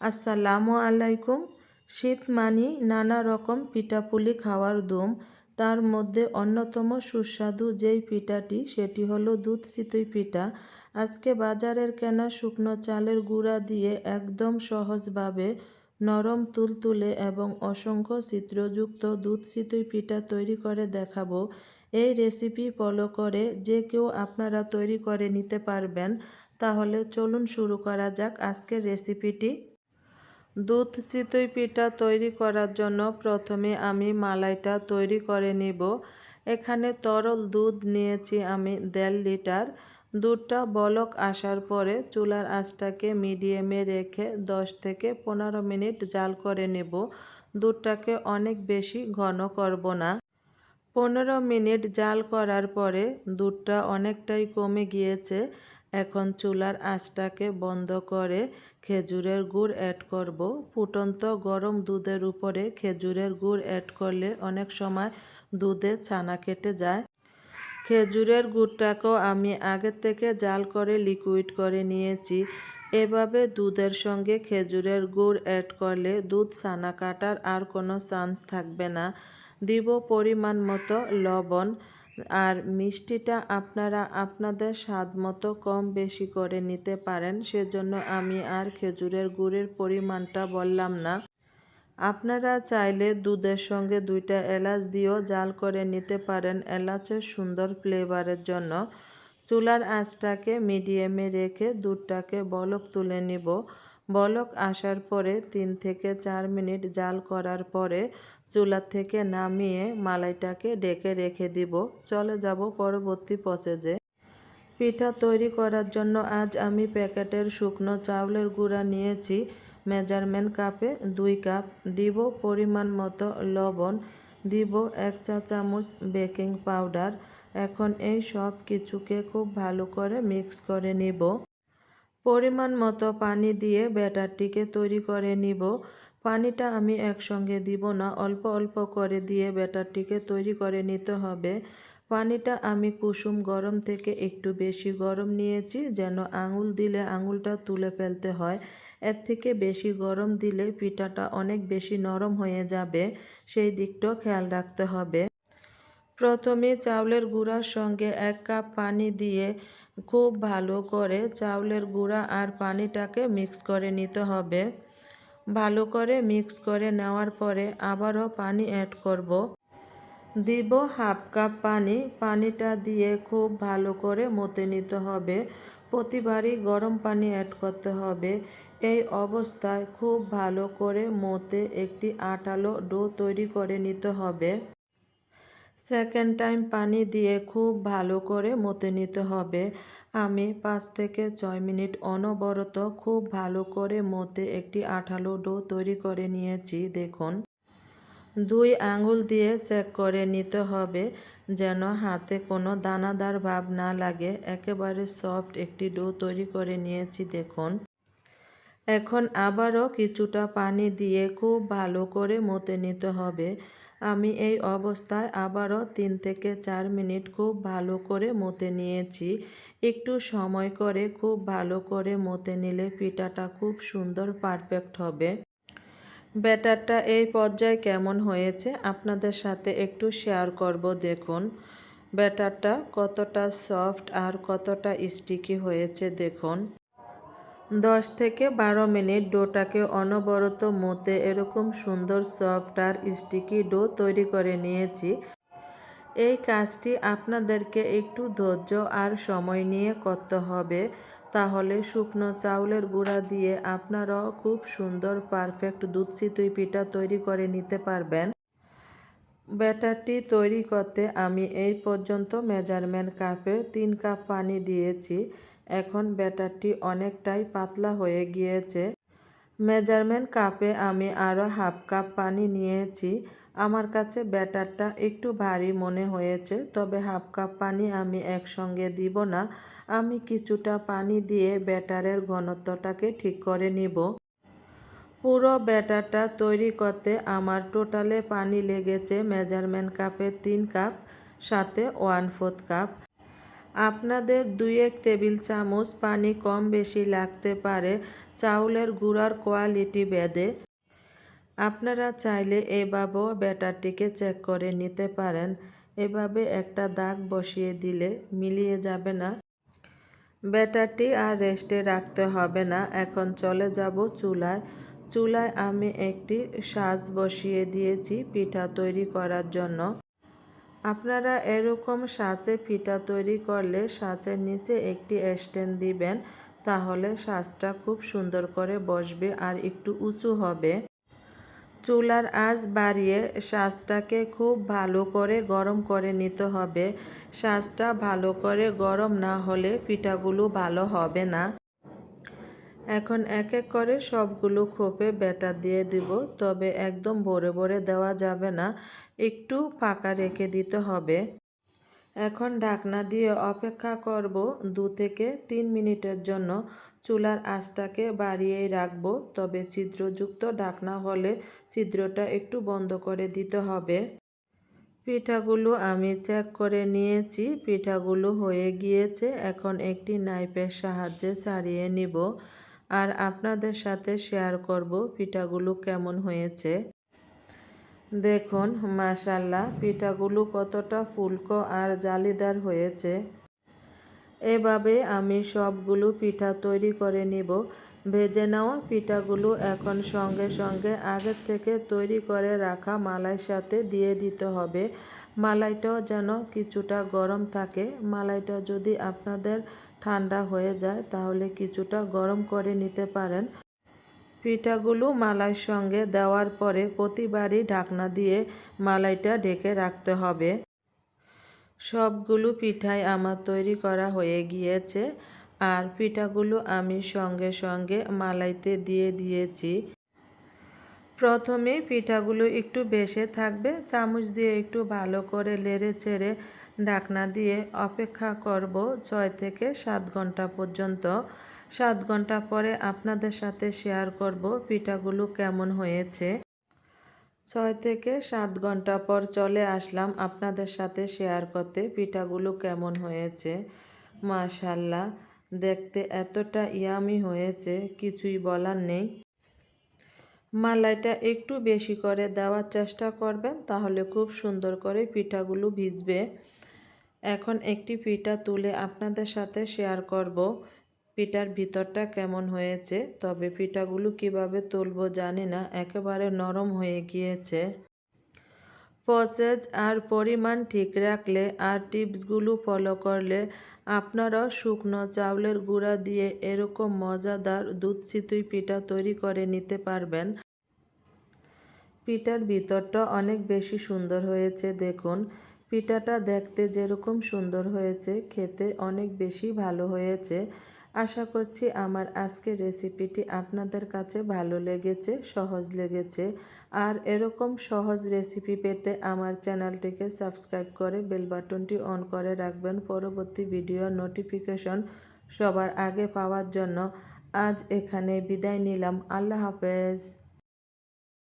আসসালামু আলাইকুম। শীত মানি নানা রকম পিঠাপুলি খাওয়ার দম। তার মধ্যে অন্যতম সুস্বাদু যেই পিঠাটি, সেটি হলো দুধ চিতই পিঠা। আজকে বাজারের কেনা শুকনো চালের গুঁড়া দিয়ে একদম সহজভাবে নরম তুলতুলে এবং অসংখ্য চিত্রযুক্ত দুধ চিতই পিঠা তৈরি করে দেখাবো। এই রেসিপি ফলো করে যে কেউ আপনারা তৈরি করে নিতে পারবেন, তাহলে চলুন শুরু করা যাক আজকের রেসিপিটি। দুধ চিতই পিঠা তৈরি করার জন্য প্রথমে আমি মালাইটা তৈরি করে নিব। এখানে তরল দুধ নিয়েছি আমি দেড় লিটার। দুধটা বলক আসার পরে চুলার আঁচটাকে মিডিয়ামে রেখে 10 থেকে পনেরো মিনিট জাল করে নেব। দুধটাকে অনেক বেশি ঘন করব না। পনেরো মিনিট জাল করার পরে দুধটা অনেকটাই কমে গিয়েছে। এখন চুলার আঁচটাকে বন্ধ করে খেজুরের গুড় অ্যাড করব। ফুটন্ত গরম দুধের উপরে খেজুরের গুড় অ্যাড করলে অনেক সময় দুধে ছানা কেটে যায়। খেজুরের গুড়টাকেও আমি আগের থেকে জাল করে লিকুইড করে নিয়েছি। এভাবে দুধের সঙ্গে খেজুরের গুড় অ্যাড করলে দুধ ছানা কাটার আর কোনো চান্স থাকবে না। দিব পরিমাণ মতো লবণ। আর মিষ্টিটা আপনারা আপনাদের স্বাদ মতো কম বেশি করে নিতে পারেন, সেজন্য আমি আর খেজুরের গুড়ের পরিমাণটা বললাম না। আপনারা চাইলে দুধের সঙ্গে দুইটা এলাচ দিয়েও জাল করে নিতে পারেন এলাচের সুন্দর ফ্লেভারের জন্য। চুলার আঁচটাকে মিডিয়ামে রেখে দুধটাকে বলক তুলে নিব। বলক আসার পরে তিন থেকে চার মিনিট জাল করার পরে চুলা থেকে নামিয়ে মালাইটাকে ডেকে রেখে দিব। চলে যাব পরবর্তী প্রসেসে পিঠা তৈরি করার জন্য আজ আমি প্যাকেটের শুকনো চাউলের গুঁড়া নিয়েছি। মেজারমেন্ট কাপে দুই কাপ। দিব পরিমাণ মতো লবণ। দিব এক চা চামচ বেকিং পাউডার। এখন এই সব কিছুকে খুব ভালো করে মিক্স করে নিব। পরিমাণ মতো পানি দিয়ে ব্যাটারটিকে তৈরি করে নিব। পানিটা আমি একসঙ্গে দিব না, অল্প অল্প করে দিয়ে ব্যাটারটিকে তৈরি করে নিতে হবে। পানিটা আমি কুসুম গরম থেকে একটু বেশি গরম নিয়েছি, যেন আঙুল দিলে আঙুলটা তুলে ফেলতে হয়। এর থেকে বেশি গরম দিলে পিঠাটা অনেক বেশি নরম হয়ে যাবে, সেই দিকটাও খেয়াল রাখতে হবে। প্রথমে চাউলের গুঁড়ার সঙ্গে এক কাপ পানি দিয়ে খুব ভালো করে চাউলের গুঁড়া আর পানিটাকে মিক্স করে নিতে হবে। ভালো করে মিক্স করে নেওয়ার পরে আবারও পানি অ্যাড করব। দিব হাফ কাপ পানি। পানিটা দিয়ে খুব ভালো করে মতে নিতে হবে। প্রতিবারই গরম পানি অ্যাড করতে হবে। এই অবস্থায় খুব ভালো করে মতে একটি আটালো ডো তৈরি করে নিতে হবে। সেকেন্ড টাইম পানি দিয়ে খুব ভালো করে মতে নিতে হবে। আমি পাঁচ থেকে ছয় মিনিট অনবরত খুব ভালো করে মতে একটি আঠালো ডো তৈরি করে নিয়েছি, দেখুন। দুই আঙুল দিয়ে চেক করে নিতে হবে যেন হাতে কোনো দানাদার ভাব না লাগে। একেবারে সফট একটি ডো তৈরি করে নিয়েছি, দেখুন। এখন আবারও কিছুটা পানি দিয়ে খুব ভালো করে মতে নিতে হবে। আমি এই অবস্থায় আবারও তিন থেকে চার মিনিট খুব ভালো করে মতে নিয়েছি। একটু সময় করে খুব ভালো করে মতে নিলে পিঠাটা খুব সুন্দর পারফেক্ট হবে। ব্যাটারটা এই পর্যায়ে কেমন হয়েছে আপনাদের সাথে একটু শেয়ার করব, দেখুন। ব্যাটারটা কতটা সফট আর কতটা স্টিকি হয়েছে, দেখুন। দশ থেকে বারো মিনিট ডোটাকে অনবরত মতে এরকম সুন্দর সফট আর স্টিকি ডো তৈরি করে নিয়েছি। এই কাজটি আপনাদেরকে একটু ধৈর্য আর সময় নিয়ে করতে হবে। তাহলে শুকনো চাউলের গুঁড়া দিয়ে আপনারাও খুব সুন্দর পারফেক্ট দুধ চিতুই পিঠা তৈরি করে নিতে পারবেন। ব্যাটারটি তৈরি করতে আমি এই পর্যন্ত মেজারমেন্ট কাপে তিন কাপ পানি দিয়েছি। এখন ব্যাটারটি অনেকটাই পাতলা হয়ে গিয়েছে। মেজারমেন্ট কাপে আমি আরও হাফ কাপ পানি নিয়েছি। আমার কাছে ব্যাটারটা একটু ভারী মনে হয়েছে, তবে হাফ কাপ পানি আমি একসঙ্গে দিব না। আমি কিছুটা পানি দিয়ে ব্যাটারের ঘনত্বটাকে ঠিক করে নিব। পুরো ব্যাটারটা তৈরি করতে আমার টোটালে পানি লেগেছে মেজারমেন্ট কাপে তিন কাপ, সাথে ওয়ান ফোর্থ কাপ। আপনাদের দুই এক টেবিল চামচ পানি কম বেশি লাগতে পারে চাউলের গুঁড়ার কোয়ালিটি বেদে আপনারা চাইলে এভাবেও ব্যাটারটিকে চেক করে নিতে পারেন। এভাবে একটা দাগ বসিয়ে দিলে মিলিয়ে যাবে না। ব্যাটারটি আর রেস্টে রাখতে হবে না। এখন চলে যাব চুলায়। চুলায় আমি একটি সাজ বসিয়ে দিয়েছি পিঠা তৈরি করার জন্য। আপনারা এরকম সাজে পিঠা তৈরি করলে সাজের নিচে একটি স্ট্যান্ড দিবেন, তাহলে সাজটা খুব সুন্দর করে বসবে আর একটু উঁচু হবে। চুলার আঁচ বাড়িয়ে সাজটাকে খুব ভালো করে গরম করে নিতে হবে। সাজটা ভালো করে গরম না হলে পিঠাগুলো ভালো হবে না। এখন এক এক করে সবগুলো খোপে ব্যাটার দিয়ে দিব, তবে একদম ভরে ভরে দেওয়া যাবে না, একটু ফাঁকা রেখে দিতে হবে। এখন ঢাকনা দিয়ে অপেক্ষা করব দু থেকে তিন মিনিটের জন্য। চুলার আঁচটাকে বাড়িয়েই রাখব, তবে ছিদ্রযুক্ত ঢাকনা হলে ছিদ্রটা একটু বন্ধ করে দিতে হবে। পিঠাগুলো আমি চেক করে নিয়েছি, পিঠাগুলো হয়ে গিয়েছে, এখন একটি নাইফের সাহায্যে ছাড়িয়ে নিব। আর আপনাদের সাথে শেয়ার করব পিঠাগুলো কেমন হয়েছে। দেখুন মাশাল্লাহ পিঠাগুলো কতটা ফুলকো আর জালিদার হয়েছে। এভাবে আমি সবগুলো পিঠা তৈরি করে নিব। ভেজে নেওয়া পিঠাগুলো এখন সঙ্গে সঙ্গে আগের থেকে তৈরি করে রাখা মালাই সাথে দিয়ে দিতে হবে। মালাইটাও যেন কিছুটা গরম থাকে। মালাইটা যদি আপনাদের ঠান্ডা হয়ে যায়, তাহলে কিছুটা গরম করে নিতে পারেন। পিঠাগুলো মালাইয়ের সঙ্গে দেওয়ার পরে প্রতিবারই ঢাকনা দিয়ে মালাইটা ঢেকে রাখতে হবে। সবগুলো পিঠাই আমার তৈরি করা হয়ে গিয়েছে আর পিঠাগুলো আমি সঙ্গে সঙ্গে মালাইতে দিয়ে দিয়েছি। প্রথমে পিঠাগুলো একটু বেশে থাকবে, চামচ দিয়ে একটু ভালো করে লেড়ে চেড়ে ঢাকনা দিয়ে অপেক্ষা করব ছয় থেকে সাত ঘণ্টা পর্যন্ত। সাত ঘণ্টা পরে আপনাদের সাথে শেয়ার করব পিঠাগুলো কেমন হয়েছে। ছয় থেকে সাত ঘণ্টা পর চলে আসলাম আপনাদের সাথে শেয়ার করতে পিঠাগুলো কেমন হয়েছে। মাশাল্লাহ, দেখতে এতটা ইয়ামি হয়েছে, কিছুই বলার নেই। মালাইটা একটু বেশি করে দেওয়ার চেষ্টা করবেন, তাহলে খুব সুন্দর করে পিঠাগুলো ভিজবে। এখন একটি পিঠা তুলে আপনাদের সাথে শেয়ার করব, পিঠার ভিতরটা কেমন হয়েছে, তবে পিঠাগুলো কীভাবে তুলব জানি না, একেবারে নরম হয়ে গিয়েছে। প্রসেস আর পরিমাণ ঠিক রাখলে আর টিপসগুলো ফলো করলে আপনারাও শুকনো চাউলের গুঁড়া দিয়ে এরকম মজাদার দুধ চিতুই পিঠা তৈরি করে নিতে পারবেন। পিঠার ভিতরটা অনেক বেশি সুন্দর হয়েছে, দেখুন। পিঠাটা দেখতে যেরকম সুন্দর হয়েছে, খেতে অনেক বেশি ভালো হয়েছে। আশা করছি আমার আজকের রেসিপিটি আপনাদের কাছে ভালো লেগেছে, সহজ লেগেছে। আর এরকম সহজ রেসিপি পেতে আমার চ্যানেলটিকে সাবস্ক্রাইব করে বেল বাটনটি অন করে রাখবেন। পরবর্তী ভিডিও নোটিফিকেশন সবার আগে পাওয়ার জন্য আজ এখানে বিদায় নিলাম। আল্লাহ হাফেজ।